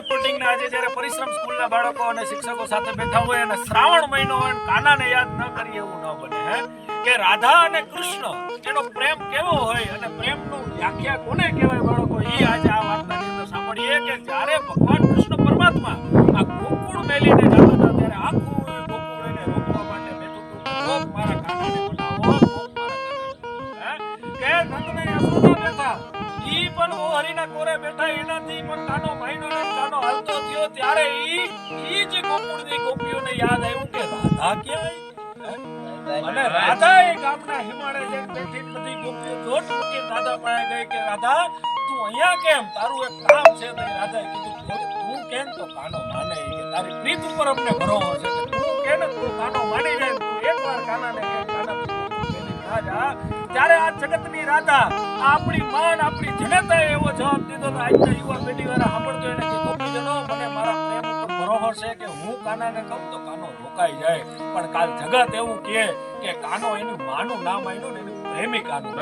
Reporting આજે જ્યારે પરિશ્રમ સ્કૂલના બાળકો અને શિક્ષકો સાથે બેઠા હોય અને શ્રાવણ મહિનો હોય કાનાને યાદ ન કરીએ એવું ન બને, હે? કે રાધા અને કૃષ્ણ એનો પ્રેમ કેવો હોય અને પ્રેમનું વ્યાખ્યા કોને કહેવાય બાળકો, એ આજે આ વાર્તાની અંદર સાંભળીએ કે જ્યારે ભગવાન કૃષ્ણ પરમાત્મા આ ગોકુળ મેલીને જતા હતા, ત્યારે આખું ગોકુળ રોકવા માટે બેઠું હતું. મારા કાનાને? કે નંદને યશોદા બેઠા. ઈ પણ ઓ હરિના કોરે બેઠા, એનાથી પણ કાનો માયનો ને કાનો હાલતો થયો ત્યારે ઈ ઈ જ ગોકુળની ગોપીઓને યાદ આવ્યું કે રાધા ક્યાં? અને રાધા એ ગામના હિમાળે જઈને બેઠી બધી ગોપીઓ જોટ મૂકી દાદા પાસે ગઈ કે, રાધા, તું અહીંયા કેમ? તારું એક કામ છે. તો રાધાએ કીધું "જો તું કેમ? તો કાનો માને કે, તારી પ્રીત ઉપર અમને ભરોસો છે. તું કે તું કાનો માની જાય તું એકવાર કાનાને કે કાના આ જગતની રાધા આપણી માન, આપણી જનતાએ એવો જવાબ દીધો તો આજના યુવા પેઢી વાળા સાંભળતો છે કે હું કાનાને કહું તો કાનો રોકાઈ જાય પણ કાલ જગત એવું કહે કે કાનો એનું માનું નામ આવ્યું ને એનું પ્રેમિકાનું.